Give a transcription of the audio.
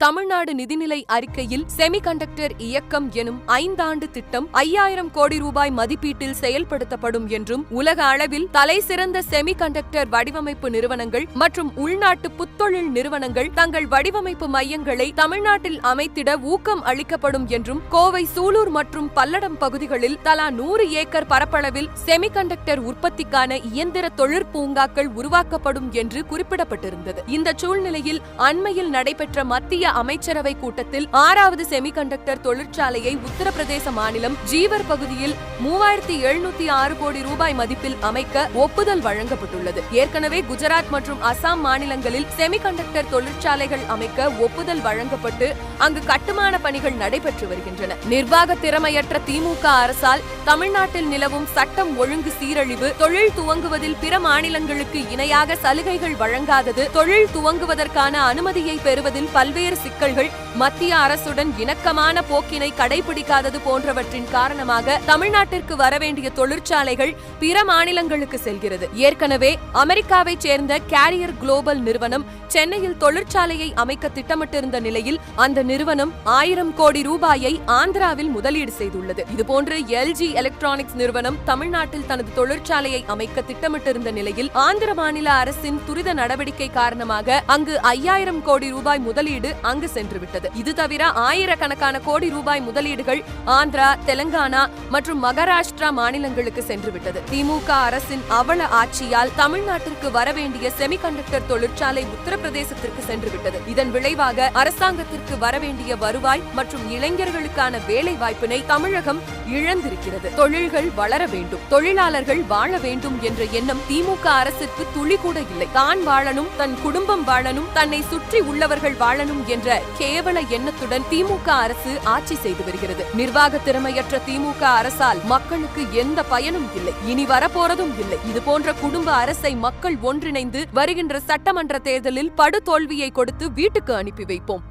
தமிழ்நாடு நிதிநிலை அறிக்கையில் செமிகண்டக்டர் இயக்கம் எனும் ஐந்தாண்டு திட்டம் ஐயாயிரம் கோடி ரூபாய் மதிப்பீட்டில் செயல்படுத்தப்படும் என்றும் உலக அளவில் தலைசிறந்த செமிகண்டக்டர் வடிவமைப்பு நிறுவனங்கள் மற்றும் உள்நாட்டு புத்தொழில் நிறுவனங்கள் தங்கள் வடிவமைப்பு மையங்களை தமிழ்நாட்டில் அமைத்திட ஊக்கம் அளிக்கப்படும் என்றும் கோவை சூலூர் மற்றும் பல்லடம் பகுதிகளில் தலா நூறு ஏக்கர் பரப்பளவில் செமிகண்டக்டர் உற்பத்திக்கான இயந்திர தொழிற்பூங்காக்கள் உருவாக்கப்படும் என்று குறிப்பிடப்பட்டிருந்தது. இந்த சூழ்நிலையில் அண்மையில் நடைபெற்ற மத்திய அமைச்சரவை கூட்டத்தில் ஆறாவது செமிகண்டக்டர் தொழிற்சாலையை உத்தரப்பிரதேச மாநிலம் ஜீவர் பகுதியில் மூவாயிரத்தி எழுநூத்தி ஆறு கோடி ரூபாய் மதிப்பில் அமைக்க ஒப்புதல் வழங்கப்பட்டுள்ளது. ஏற்கனவே குஜராத் மற்றும் அசாம் மாநிலங்களில் செமிகண்டக்டர் தொழிற்சாலைகள் அமைக்க ஒப்புதல் வழங்கப்பட்டு அங்கு கட்டுமான பணிகள் நடைபெற்று வருகின்றன. நிர்வாக திறமையற்ற திமுக அரசால் தமிழ்நாட்டில் நிலவும் சட்டம் ஒழுங்கு சீரழிவு தொழில் துவங்குவதில் பிற மாநிலங்களுக்கு இணையாக சலுகைகள் வழங்காதது தொழில் துவங்குவதற்கான அனுமதியை பெறுவதில் பல்வேறு சிக்கல்கள் மத்திய அரசுடன் இணக்கமான போக்கினை கடைபிடிக்காதது போன்றவற்றின் காரணமாக தமிழ்நாட்டிற்கு வரவேண்டிய தொழிற்சாலைகள் பிற மாநிலங்களுக்கு செல்கிறது. ஏற்கனவே அமெரிக்காவை சேர்ந்த கேரியர் குளோபல் நிறுவனம் சென்னையில் தொழிற்சாலையை அமைக்க திட்டமிட்டிருந்த நிலையில் அந்த நிறுவனம் ஆயிரம் கோடி ரூபாயை ஆந்திராவில் முதலீடு செய்துள்ளது. இதுபோன்று எல்ஜி எலக்ட்ரானிக்ஸ் நிறுவனம் தமிழ்நாட்டில் தனது தொழிற்சாலையை அமைக்க திட்டமிட்டிருந்த நிலையில் ஆந்திர மாநில அரசின் துரித நடவடிக்கை காரணமாக அங்கு ஐயாயிரம் கோடி ரூபாய் முதலீடு அங்கு சென்றுவிட்டது. இது தவிர ஆயிரக்கணக்கான கோடி ரூபாய் முதலீடுகள் ஆந்திரா தெலங்கானா மற்றும் மகாராஷ்டிரா மாநிலங்களுக்கு சென்றுவிட்டது. திமுக அரசின் அவல ஆட்சியால் தமிழ்நாட்டிற்கு வரவேண்டிய செமிகண்டக்டர் தொழிற்சாலை உத்தரப்பிரதேசத்திற்கு சென்றுவிட்டது. இதன் விளைவாக அரசாங்கத்திற்கு வரவேண்டிய வருவாய் மற்றும் இளைஞர்களுக்கான வேலை வாய்ப்பினை தமிழகம் இழந்திருக்கிறது. தொழில்கள் வளர வேண்டும். தொழிலாளர்கள் வாழ வேண்டும் என்ற எண்ணம் திமுக அரசிற்கு துளி கூட இல்லை. தான் வாழணும் தன் குடும்பம் வாழணும் தன்னை சுற்றி உள்ளவர்கள் வாழணும் என்ற கேவல எண்ணத்துடன் திமுக அரசு ஆட்சி செய்து வருகிறது. நிர்வாக திறமையற்ற திமுக அரசால் மக்களுக்கு எந்த பயனும் இல்லை. இனி வரப்போறதும் இல்லை. இது போன்ற குடும்ப அரசை மக்கள் ஒன்றிணைந்து வருகின்ற சட்டமன்ற தேர்தலில் படுதோல்வியை கொடுத்து வீட்டுக்கு அனுப்பி வைப்போம்.